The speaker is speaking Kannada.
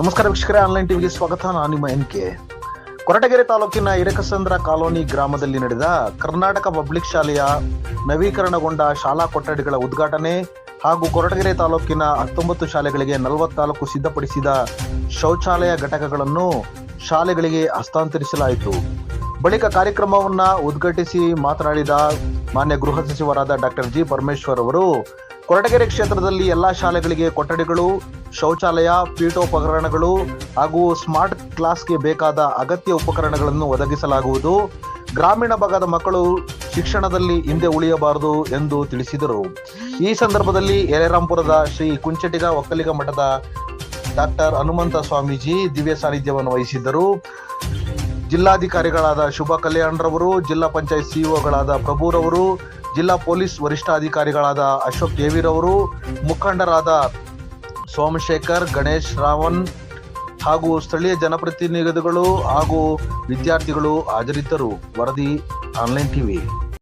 ನಮಸ್ಕಾರ ವೀಕ್ಷಕರೇ ಆನ್ಲೈನ್ ಟಿವಿಗೆ ಸ್ವಾಗತ. ನಾನು ನಿಮ್ಮ ಎನ್ ಕೆ ಕೊರಟಗೆರೆ ತಾಲೂಕಿನ ಇರಕಸಂದ್ರ ಕಾಲೋನಿ ಗ್ರಾಮದಲ್ಲಿ ನಡೆದ ಕರ್ನಾಟಕ ಪಬ್ಲಿಕ್ ಶಾಲೆಯ ನವೀಕರಣಗೊಂಡ ಶಾಲಾ ಕೊಠಡಿಗಳ ಉದ್ಘಾಟನೆ ಹಾಗೂ ಕೊರಟಗೆರೆ ತಾಲೂಕಿನ ಹತ್ತೊಂಬತ್ತು ಶಾಲೆಗಳಿಗೆ ನಲವತ್ನಾಲ್ಕು ಸಿದ್ಧಪಡಿಸಿದ ಶೌಚಾಲಯ ಘಟಕಗಳನ್ನು ಶಾಲೆಗಳಿಗೆ ಹಸ್ತಾಂತರಿಸಲಾಯಿತು. ಬಳಿಕ ಕಾರ್ಯಕ್ರಮವನ್ನ ಉದ್ಘಾಟಿಸಿ ಮಾತನಾಡಿದ ಮಾನ್ಯ ಗೃಹ ಸಚಿವರಾದ ಡಾಕ್ಟರ್ ಜಿ ಪರಮೇಶ್ವರ್ ಅವರು, ಕೊರಟಗೆರೆ ಕ್ಷೇತ್ರದಲ್ಲಿ ಎಲ್ಲಾ ಶಾಲೆಗಳಿಗೆ ಕೊಠಡಿಗಳು ಶೌಚಾಲಯ, ಪೀಠೋಪಕರಣಗಳು ಹಾಗೂ ಸ್ಮಾರ್ಟ್ ಕ್ಲಾಸ್ಗೆ ಬೇಕಾದ ಅಗತ್ಯ ಉಪಕರಣಗಳನ್ನು ಒದಗಿಸಲಾಗುವುದು. ಗ್ರಾಮೀಣ ಭಾಗದ ಮಕ್ಕಳು ಶಿಕ್ಷಣದಲ್ಲಿ ಹಿಂದೆ ಉಳಿಯಬಾರದು ಎಂದು ತಿಳಿಸಿದರು. ಈ ಸಂದರ್ಭದಲ್ಲಿ ಯಲೆರಾಂಪುರದ ಶ್ರೀ ಕುಂಚಟಿಗ ಒಕ್ಕಲಿಗ ಮಠದ ಡಾಕ್ಟರ್ ಹನುಮಂತ ಸ್ವಾಮೀಜಿ ದಿವ್ಯ ಸಾನ್ನಿಧ್ಯವನ್ನು ವಹಿಸಿದ್ದರು. ಜಿಲ್ಲಾಧಿಕಾರಿಗಳಾದ ಶುಭ ಕಲ್ಯಾಣ್ರವರು, ಜಿಲ್ಲಾ ಪಂಚಾಯತ್ ಸಿಇಒಗಳಾದ ಪ್ರಭುರವರು, ಜಿಲ್ಲಾ ಪೊಲೀಸ್ ವರಿಷ್ಠಾಧಿಕಾರಿಗಳಾದ ಅಶೋಕ್ ದೇವಿರವರು ಮುಖಂಡರಾದ ಸೋಮಶೇಖರ್ ಗಣೇಶ್ ರಾವಣ್ ಹಾಗೂ ಸ್ಥಳೀಯ ಜನಪ್ರತಿನಿಧಿಗಳು ಹಾಗೂ ವಿದ್ಯಾರ್ಥಿಗಳು ಹಾಜರಿದ್ದರು. ವರದಿ ಆನ್ಲೈನ್ ಟಿವಿ.